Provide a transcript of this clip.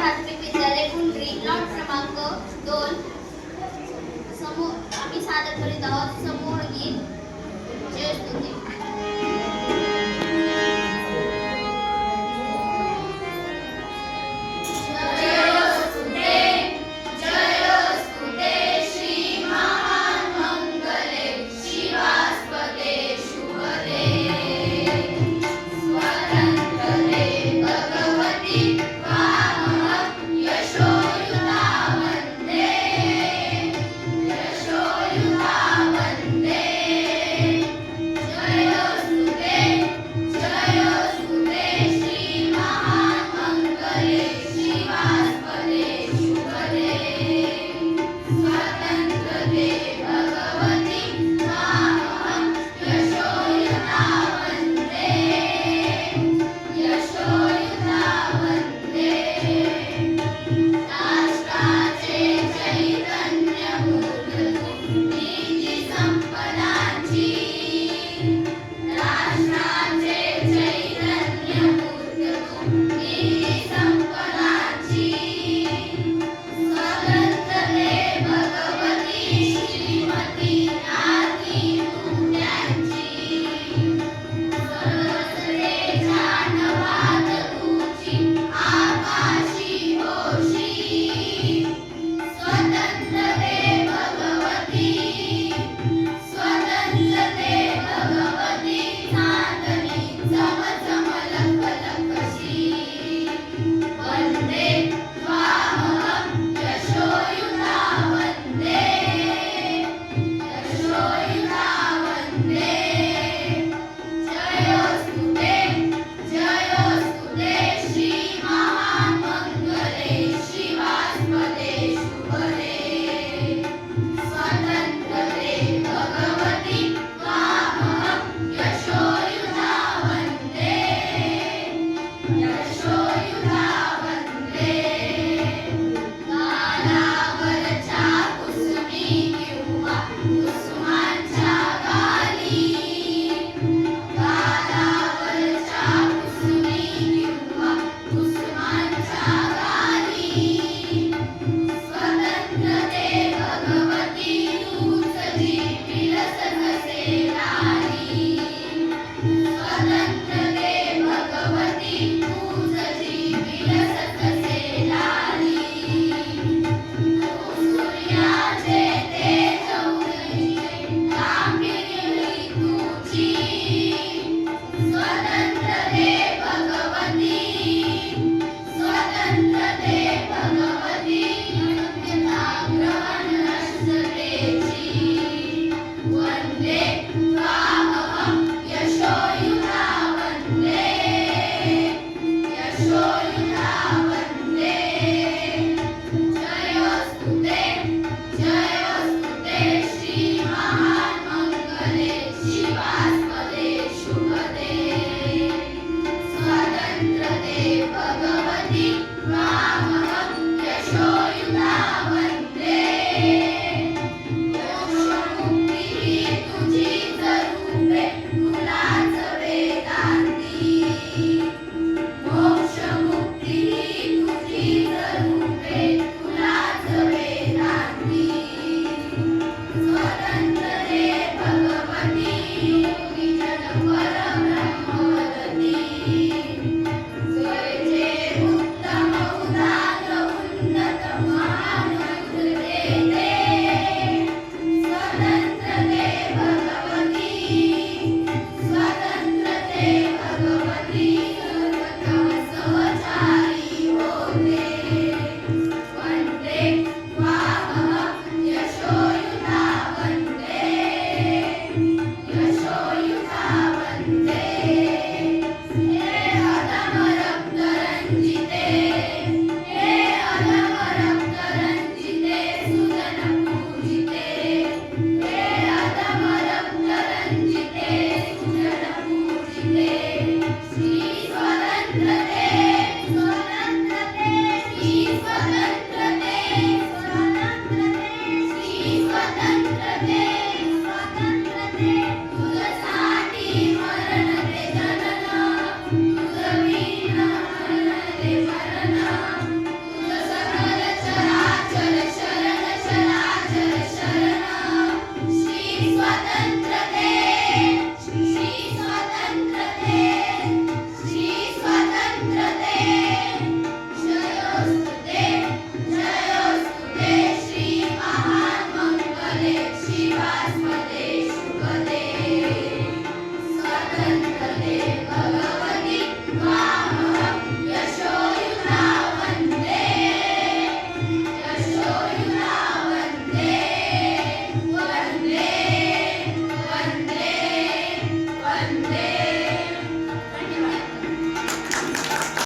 प्राथमिक विद्यालय कुंड्री लॉट क्रमांक दोन. समूह आम्ही सादर करीत आहोत समूह गीत जय